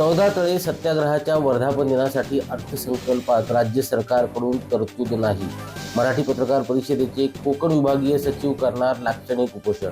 चौदा तळे सत्याग्रहाच्या वर्धापन दिनासाठी अर्थसंकल्पात राज्य सरकारकडून तरतूद नाही. मराठी पत्रकार परिषदेचे कोकण विभागीय सचिव करणार लाक्षणिक उपोषण.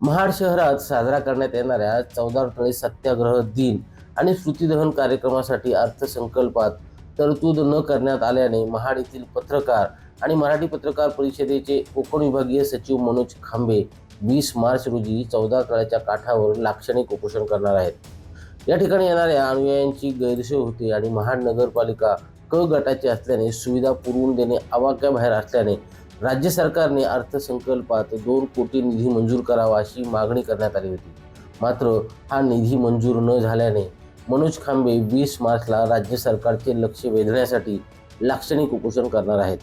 महाड शहरात साजरा करण्यात येणाऱ्या चौदा तळे सत्याग्रह दिन आणि स्मृतिदहन कार्यक्रमासाठी अर्थसंकल्पात तरतूद न करण्यात आल्याने महाड येथील पत्रकार आणि मराठी पत्रकार परिषदेचे कोकण विभागीय सचिव मनोज खांबे वीस मार्च रोजी चौदा तळ्याच्या काठावर लाक्षणिक उपोषण करणार आहेत. या ठिकाणी येणाऱ्या अनुयायांची गैरसोय होते आणि महाड नगरपालिका क गटाची असल्याने सुविधा पुरवून देणे आवाक्याबाहेर असल्याने राज्य सरकारने अर्थसंकल्पात दोन कोटी निधी मंजूर करावा अशी मागणी करण्यात आली होती. मात्र हा निधी मंजूर न झाल्याने मनोज खांबे वीस मार्चला राज्य सरकारचे लक्ष वेधण्यासाठी लाक्षणिक उपोषण करणार आहेत.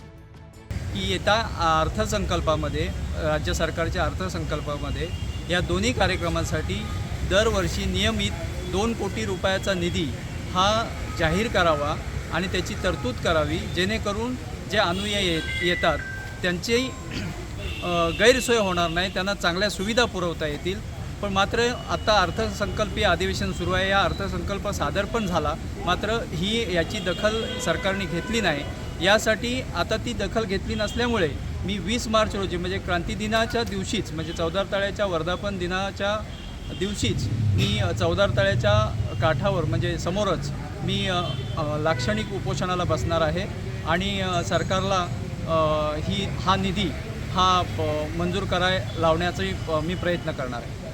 की येत्या अर्थसंकल्पामध्ये राज्य सरकारच्या अर्थसंकल्पामध्ये या दोन्ही कार्यक्रमांसाठी दरवर्षी नियमित दोन कोटी रुपयाचा निधी हा जाहीर करावा आणि त्याची तरतूद करावी जेणेकरून जे अनुयायी ये येतात त्यांची गैरसोय होणार नाही त्यांना चांगल्या सुविधा पुरवता येतील. पण मात्र आता अर्थसंकल्पीय अधिवेशन सुरू आहे. या अर्थसंकल्प सादर पण झाला. मात्र ही याची दखल सरकारने घेतली नाही. यासाठी आता ती दखल घेतली नसल्यामुळे मी वीस मार्च रोजी म्हणजे क्रांती दिनाच्या दिवशीच म्हणजे चौदार तळ्याच्या वर्धापन दिनाच्या दिवशीच मी चौदार तळ्याच्या काठावर म्हणजे समोरच मी लाक्षणिक उपोषणाला बसणार आहे. आणि सरकारला ही हा निधी हा मंजूर कराय लावण्याचाही मी प्रयत्न करणार आहे.